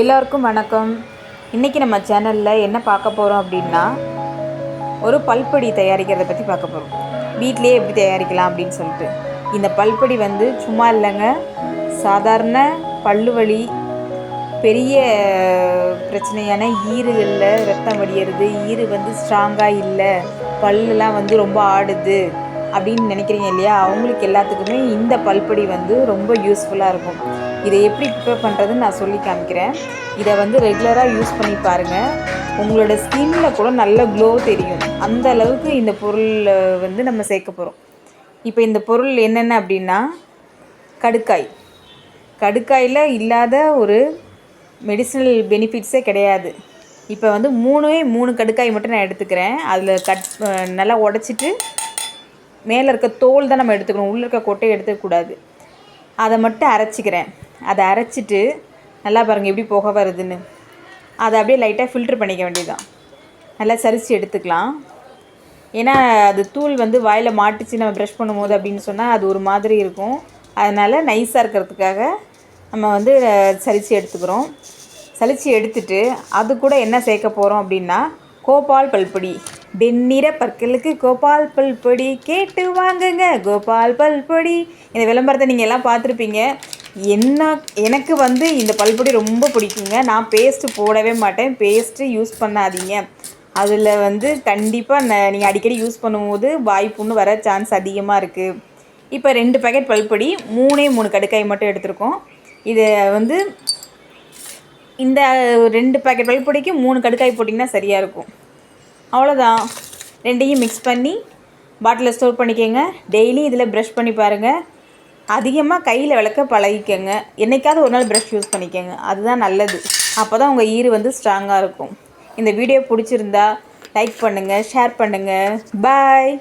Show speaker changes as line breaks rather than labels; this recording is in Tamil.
எல்லோருக்கும் வணக்கம். இன்றைக்கி நம்ம சேனலில் என்ன பார்க்க போகிறோம் அப்படின்னா ஒரு பல்படி தயாரிக்கிறத பற்றி பார்க்க போகிறோம் வீட்டிலேயே எப்படி தயாரிக்கலாம் அப்படின்னு சொல்லிட்டு. இந்த பல்படி வந்து சும்மா இல்லைங்க. சாதாரண பல்லுவலி பெரிய பிரச்சனையான ஈறுகளில் ரத்தம் வடிகிறது ஈறு வந்து ஸ்ட்ராங்காக இல்லை பல்லுலாம் வந்து ரொம்ப ஆடுது. அப்படின்னு நினைக்கிறீங்க இல்லையா? அவங்களுக்கு எல்லாத்துக்குமே இந்த பல்படி வந்து ரொம்ப யூஸ்ஃபுல்லாக இருக்கும். இதை எப்படி ப்ரிப்பேர் பண்ணுறதுன்னு நான் சொல்லி காமிக்கிறேன். இதை வந்து ரெகுலராக யூஸ் பண்ணி பாருங்கள் உங்களோட ஸ்கின்ல கூட நல்ல க்ளோ தெரியும். அந்த அளவுக்கு இந்த பொருள் வந்து நம்ம சேர்க்க போகிறோம் இப்போ இந்த பொருள் என்னென்ன அப்படின்னா கடுக்காய். கடுக்காயில் இல்லாத ஒரு மெடிசினல் பெனிஃபிட்ஸே கிடையாது. இப்போ வந்து மூணு மூணு கடுக்காய் மட்டும் நான் எடுத்துக்கிறேன். அதில் கட் நல்லா உடச்சிட்டு மேலே இருக்க தோல் தான் நம்ம எடுத்துக்கணும். உள்ளே இருக்க கொட்டையை எடுத்துக்கக்கூடாது அதை மட்டும் அரைச்சிக்கிறேன். அதை அரைச்சிட்டு நல்லா பாருங்கள் எப்படி புகை வருதுன்னு. அதை அப்படியே லைட்டாக ஃபில்ட்ரு பண்ணிக்க வேண்டியதுதான். நல்லா சரிச்சு எடுத்துக்கலாம். ஏன்னா அது தூள் வந்து வாயில் மாட்டிச்சு நம்ம ப்ரஷ் பண்ணும்போது அப்படின்னு சொன்னால் அது ஒரு மாதிரி இருக்கும். அதனால் நைஸாக இருக்கிறதுக்காக நம்ம வந்து சரித்து எடுத்துக்கிறோம். சலிச்சு எடுத்துட்டு அது கூட என்ன சேர்க்க போகிறோம் அப்படின்னா கோபால் பல்பொடி. வெண்ணிற பற்களுக்கு கோபால் பல்பொடி கேட்டு வாங்குங்க கோபால் பல்பொடி. இந்த விளம்பரத்தை நீங்கள் எல்லாம் பார்த்துருப்பீங்க. என்ன எனக்கு வந்து இந்த பல்பொடி ரொம்ப பிடிக்குங்க. நான் பேஸ்ட்டு போடவே மாட்டேன். பேஸ்ட்டு யூஸ் பண்ணாதீங்க. அதில் வந்து கண்டிப்பாக ந நீங்கள் அடிக்கடி யூஸ் பண்ணும்போது வாய்ப்புன்னு வர சான்ஸ் அதிகமாக இருக்குது இப்போ ரெண்டு பேக்கெட் பல்பொடி மூணே மூணு கடுக்காய் மட்டும் எடுத்திருக்கோம். இதை வந்து இந்த ரெண்டு பேக்கெட் பல்பொடிக்கு மூணு கடுக்காய் போட்டிங்கன்னா சரியாக இருக்கும். அவ்வளோதான் ரெண்டையும் மிக்ஸ் பண்ணி பாட்டிலில் ஸ்டோர் பண்ணிக்கோங்க. டெய்லி இதில் ப்ரஷ் பண்ணி பாருங்கள் அதிகமாக கையில் விளக்க பழகிக்கோங்க. என்றைக்காவது ஒரு நாள் ப்ரஷ் யூஸ் பண்ணிக்கோங்க. அதுதான் நல்லது. அப்போ தான் உங்கள் ஈர் வந்து ஸ்ட்ராங்காக இருக்கும். இந்த வீடியோ பிடிச்சிருந்தா லைக் பண்ணுங்கள் ஷேர் பண்ணுங்கள் பாய்